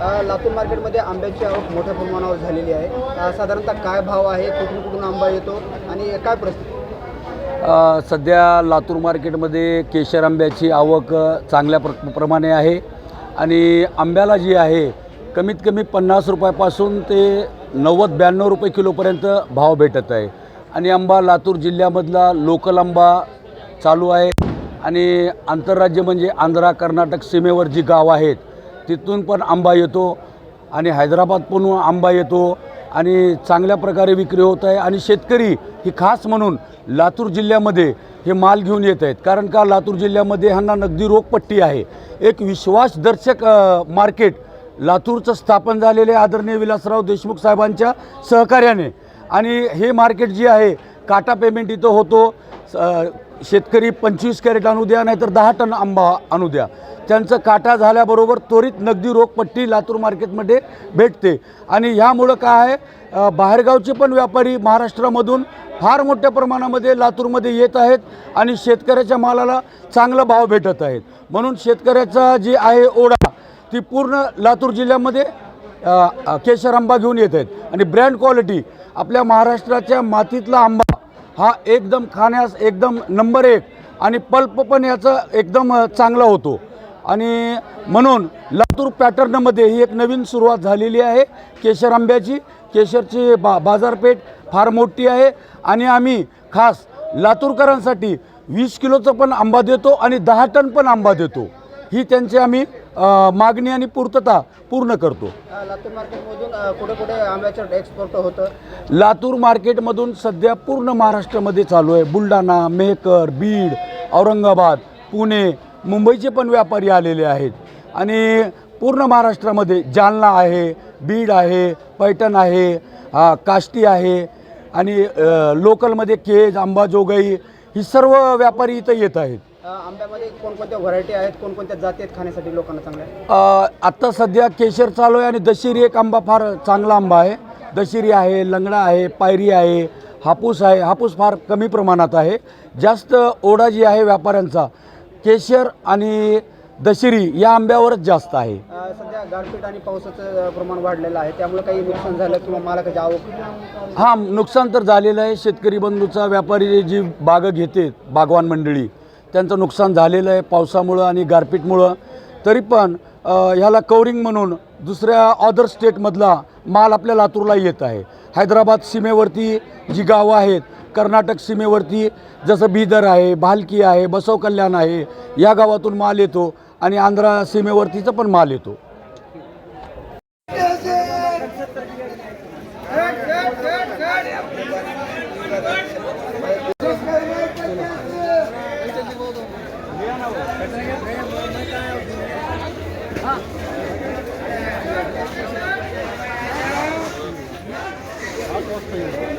लातूर मार्केटमध्ये आंब्याची आवक मोठ्या प्रमाणावर झालेली आहे. साधारणतः काय भाव आहे? कुठून कुठून आंबा येतो? आणि काय परिस्थिती? सध्या लातूर मार्केटमध्ये केशर आंब्याची आवक चांगल्या प्र प्रमाणे आहे. आणि आंब्याला जी आहे कमीत कमी पन्नास रुपयापासून ते नव्वद ब्याण्णव रुपये किलोपर्यंत भाव भेटत आहे. आणि आंबा लातूर जिल्ह्यामधला लोकल आंबा चालू आहे. आणि आंतरराज्य म्हणजे आंध्रा कर्नाटक सीमेवर जी गाव आहेत तिथून पण आंबा येतो आणि हैदराबाद पण आंबा येतो आणि चांगल्या प्रकारे विक्री होत आहे. आणि शेतकरी ही खास म्हणून लातूर जिल्ह्यामध्ये हे माल घेऊन येत आहेत. कारण का लातूर जिल्ह्यामध्ये ह्यांना नगदी रोखपट्टी आहे. एक विश्वासदर्शक मार्केट लातूरचं स्थापन झालेले आदरणीय विलासराव देशमुख साहेबांच्या सहकार्याने. आणि हे मार्केट जे आहे काटा पेमेंट इथं होतो. स- शेतकरी पंचवीस कॅरेट आणू द्या नाहीतर दहा टन आंबा आणू द्या. त्यांचं काटा झाल्याबरोबर त्वरित नगदी रोखपट्टी लातूर मार्केटमध्ये भेटते. आणि ह्यामुळं काय आहे बाहेरगावचे पण व्यापारी महाराष्ट्रामधून फार मोठ्या प्रमाणामध्ये लातूरमध्ये येत आहेत आणि शेतकऱ्याच्या मालाला चांगला भाव भेटत आहेत. म्हणून शेतकऱ्याचा जी आहे ओढा ती पूर्ण लातूर जिल्ह्यामध्ये केशर आंबा घेऊन येत आहेत. आणि ब्रँड क्वालिटी आपल्या महाराष्ट्राच्या मातीतला आंबा हा एकदम खाण्यास एकदम नंबर एक आणि पल्प पण याचा एकदम चांगला होतो. आणि म्हणून लातूर पॅटर्नमध्ये ही एक नवीन सुरुवात झालेली आहे केशर आंब्याची. केशरची बा बाजारपेठ फार मोठी आहे आणि आम्ही खास लातूरकरांसाठी वीस किलोचं पण आंबा देतो आणि दहा टन पण आंबा देतो. ही त्यांची आम्ही मागणी आणि पूर्तता पूर्ण करतो. लातूर मार्केटमधून कुठे कुठे आंब्याचं एक्सपोर्ट होतं? लातूर मार्केटमधून सध्या पूर्ण महाराष्ट्रामध्ये चालू आहे. बुलढाणा मेहकर बीड औरंगाबाद पुणे मुंबईचे पण व्यापारी आलेले आहेत. आणि पूर्ण महाराष्ट्रामध्ये जालना आहे बीड आहे पैठण आहे काष्टी आहे. आणि लोकलमध्ये केज अंबाजोगाई ही सर्व व्यापारी इथं येत आहेत. आंब्यामध्ये कोणकोणत्या व्हरायटी आहेत कोणकोणत्या जाती आहेत खाण्यासाठी लोकांना चांगल्या? आत्ता सध्या केशर चालू आहे आणि दशिरी एक आंबा फार चांगला आंबा आहे. दशिरी आहे लंगडा आहे पायरी आहे हापूस आहे. हापूस फार कमी प्रमाणात आहे. जास्त ओढा जी आहे व्यापाऱ्यांचा केशर आणि दशिरी या आंब्यावरच जास्त आहे. सध्या गारपीट आणि पावसाचं प्रमाण वाढलेलं आहे. त्यामुळे काही नुकसान झालं किंवा मालाची आवक? हां नुकसान तर झालेलं आहे. शेतकरी बंधूचा व्यापारी जी बागं घेते बागवान मंडळी त्यांचं नुकसान झालेलं आहे पावसामुळं आणि गारपीटमुळं. तरी पण ह्याला कवरिंग म्हणून दुसऱ्या अदर स्टेटमधला माल आपल्या लातूरला येत आहे. हैदराबाद सीमेवरती जी गावं आहेत कर्नाटक सीमेवरती जसं बीदर आहे भालकी आहे बसव कल्याण आहे या गावातून माल येतो आणि आंध्रा सीमेवरतीचा पण माल येतो. posso fazer.